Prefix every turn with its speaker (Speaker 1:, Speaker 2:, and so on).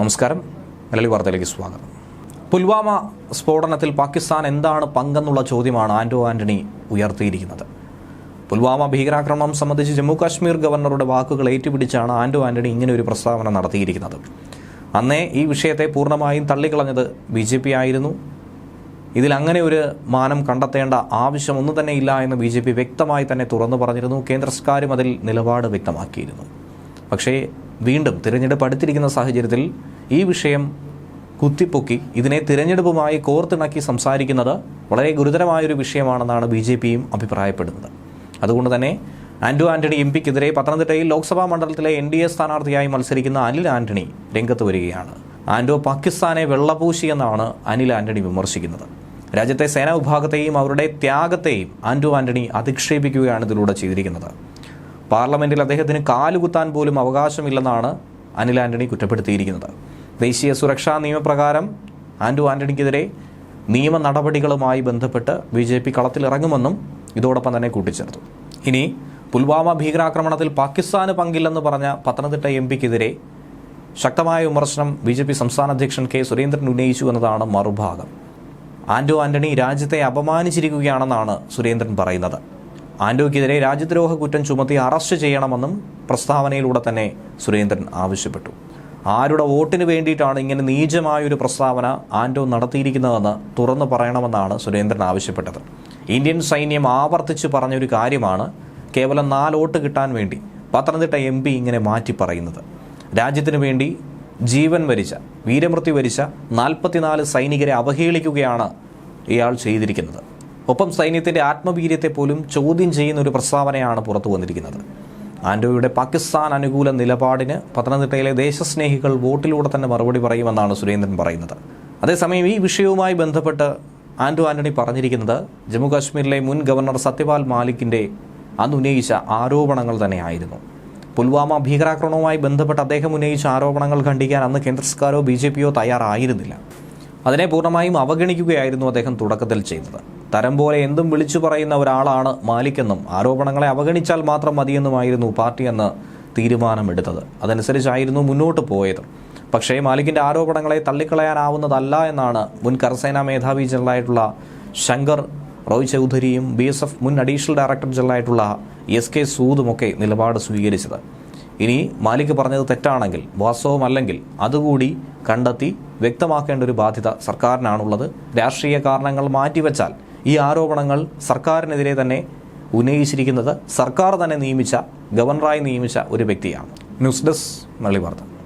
Speaker 1: നമസ്കാരം. മലയാളി വാർത്തയിലേക്ക് സ്വാഗതം. പുൽവാമ സ്ഫോടനത്തിൽ പാകിസ്ഥാൻ എന്താണ് പങ്കെന്നുള്ള ചോദ്യമാണ് ആന്റോ ആന്റണി ഉയർത്തിയിരിക്കുന്നത്. പുൽവാമ ഭീകരാക്രമണം സംബന്ധിച്ച് ജമ്മു കാശ്മീർ ഗവർണറുടെ വാക്കുകൾ ഏറ്റുപിടിച്ചാണ് ആന്റോ ആന്റണി ഇങ്ങനെ ഒരു പ്രസ്താവന നടത്തിയിരിക്കുന്നത്. അന്നേ ഈ വിഷയത്തെ പൂർണമായും തള്ളിക്കളഞ്ഞത് ബി ജെ പി ആയിരുന്നു. ഇതിൽ അങ്ങനെ ഒരു മാനം കണ്ടെത്തേണ്ട ആവശ്യം ഒന്നും തന്നെ ഇല്ല എന്ന് ബി ജെ പി വ്യക്തമായി തന്നെ തുറന്നു പറഞ്ഞിരുന്നു. കേന്ദ്ര സർക്കാരും അതിൽ നിലപാട് വ്യക്തമാക്കിയിരുന്നു. പക്ഷേ വീണ്ടും തിരഞ്ഞെടുപ്പ് അടുത്തിരിക്കുന്ന സാഹചര്യത്തിൽ ഈ വിഷയം കുത്തിപ്പൊക്കി ഇതിനെ തിരഞ്ഞെടുപ്പുമായി കോർത്തിണക്കി സംസാരിക്കുന്നത് വളരെ ഗുരുതരമായൊരു വിഷയമാണെന്നാണ് ബി ജെ പിയും അഭിപ്രായപ്പെടുന്നത്. അതുകൊണ്ട് തന്നെ ആന്റോ ആന്റണി എം പിക്കെതിരെ പത്തനംതിട്ടയിൽ ലോക്സഭാ മണ്ഡലത്തിലെ എൻ ഡി എ സ്ഥാനാർത്ഥിയായി മത്സരിക്കുന്ന അനിൽ ആന്റണി രംഗത്ത് വരികയാണ്. ആന്റോ പാകിസ്ഥാനെ വെള്ളപൂശി എന്നാണ് അനിൽ ആന്റണി വിമർശിക്കുന്നത്. രാജ്യത്തെ സേനാ വിഭാഗത്തെയും അവരുടെ ത്യാഗത്തെയും ആൻഡു ആന്റണി അധിക്ഷേപിക്കുകയാണ് ഇതിലൂടെ ചെയ്തിരിക്കുന്നത്. പാർലമെന്റിൽ അദ്ദേഹത്തിന് കാലുകുത്താൻ പോലും അവകാശമില്ലെന്നാണ് അനിൽ ആന്റണി കുറ്റപ്പെടുത്തിയിരിക്കുന്നത്. ദേശീയ സുരക്ഷാ നിയമപ്രകാരം ആൻഡു ആന്റണിക്കെതിരെ നിയമ നടപടികളുമായി ബന്ധപ്പെട്ട് ബി ജെ പി കളത്തിലിറങ്ങുമെന്നും ഇതോടൊപ്പം തന്നെ കൂട്ടിച്ചേർത്തു. ഇനി പുൽവാമ ഭീകരാക്രമണത്തിൽ പാകിസ്ഥാന് പങ്കില്ലെന്ന് പറഞ്ഞ പത്തനംതിട്ട എം പിക്കെതിരെ ശക്തമായ വിമർശനം ബി ജെ പി സംസ്ഥാന അധ്യക്ഷൻ കെ സുരേന്ദ്രൻ ഉന്നയിച്ചു എന്നതാണ് മറുഭാഗം. ആന്റോ ആന്റണി രാജ്യത്തെ അപമാനിച്ചിരിക്കുകയാണെന്നാണ് സുരേന്ദ്രൻ പറയുന്നത്. ആന്റോയ്ക്കെതിരെ രാജ്യദ്രോഹ കുറ്റം ചുമത്തി അറസ്റ്റ് ചെയ്യണമെന്നും പ്രസ്താവനയിലൂടെ തന്നെ സുരേന്ദ്രൻ ആവശ്യപ്പെട്ടു. ആരുടെ വോട്ടിന് വേണ്ടിയിട്ടാണ് ഇങ്ങനെ നീചമായൊരു പ്രസ്താവന ആൻഡോ നടത്തിയിരിക്കുന്നതെന്ന് തുറന്നു പറയണമെന്നാണ് സുരേന്ദ്രൻ ആവശ്യപ്പെട്ടത്. ഇന്ത്യൻ സൈന്യം ആവർത്തിച്ച് പറഞ്ഞൊരു കാര്യമാണ് കേവലം നാല് വോട്ട് കിട്ടാൻ വേണ്ടി പത്തനംതിട്ട എം പി ഇങ്ങനെ മാറ്റി പറയുന്നത്. രാജ്യത്തിന് വേണ്ടി ജീവൻ വരിച്ച വീരമൃത്യു വരിച്ച നാൽപ്പത്തിനാല് സൈനികരെ അവഹേളിക്കുകയാണ് ഇയാൾ ചെയ്തിരിക്കുന്നത്. ഒപ്പം സൈന്യത്തിന്റെ ആത്മവീര്യത്തെ പോലും ചോദ്യം ചെയ്യുന്ന ഒരു പ്രസ്താവനയാണ് പുറത്തു വന്നിരിക്കുന്നത്. ആൻഡോയുടെ പാകിസ്ഥാൻ അനുകൂല നിലപാടിന് പത്തനംതിട്ടയിലെ ദേശസ്നേഹികൾ വോട്ടിലൂടെ തന്നെ മറുപടി പറയുമെന്നാണ് സുരേന്ദ്രൻ പറയുന്നത്. അതേസമയം ഈ വിഷയവുമായി ബന്ധപ്പെട്ട് ആൻഡോ ആന്റണി പറഞ്ഞിരിക്കുന്നത് ജമ്മുകാശ്മീരിലെ മുൻ ഗവർണർ സത്യപാൽ മാലിക്കിന്റെ അന്ന് ഉന്നയിച്ച ആരോപണങ്ങൾ തന്നെയായിരുന്നു. പുൽവാമ ഭീകരാക്രമണവുമായി ബന്ധപ്പെട്ട് അദ്ദേഹം ഉന്നയിച്ച ആരോപണങ്ങൾ ഖണ്ഡിക്കാൻ അന്ന് കേന്ദ്ര സർക്കാരോ ബി ജെ പിയോ തയ്യാറായിരുന്നില്ല. അതിനെ പൂർണമായും അവഗണിക്കുകയായിരുന്നു അദ്ദേഹം തുടക്കത്തിൽ ചെയ്തത്. തരം പോലെ എന്തും വിളിച്ചു പറയുന്ന ഒരാളാണ് മാലിക്കെന്നും ആരോപണങ്ങളെ അവഗണിച്ചാൽ മാത്രം മതിയെന്നുമായിരുന്നു പാർട്ടി അന്ന് തീരുമാനമെടുത്തത്. അതനുസരിച്ചായിരുന്നു മുന്നോട്ട് പോയത്. പക്ഷേ മാലിക്കിന്റെ ആരോപണങ്ങളെ തള്ളിക്കളയാനാവുന്നതല്ല എന്നാണ് മുൻ കരസേനാ മേധാവി ജനറലായിട്ടുള്ള ശങ്കർ റോയ് ചൗധരിയും ബി എസ് എഫ് മുൻ അഡീഷണൽ ഡയറക്ടർ ജനറലായിട്ടുള്ള എസ് കെ സൂദുമൊക്കെ നിലപാട് സ്വീകരിച്ചത്. ഇനി മാലിക് പറഞ്ഞത് തെറ്റാണെങ്കിൽ വാസ്തവമല്ലെങ്കിൽ അതുകൂടി കണ്ടെത്തി വ്യക്തമാക്കേണ്ട ഒരു ബാധ്യത സർക്കാരിനാണുള്ളത്. രാഷ്ട്രീയ കാരണങ്ങൾ മാറ്റിവെച്ചാൽ ഈ ആരോപണങ്ങൾ സർക്കാരിനെതിരെ തന്നെ ഉന്നയിച്ചിരിക്കുന്നത് സർക്കാർ തന്നെ നിയമിച്ച ഗവർണറായി നിയമിച്ച ഒരു വ്യക്തിയാണ്. ന്യൂസ് ഡെസ്ക് മള്ളി വാർത്ത.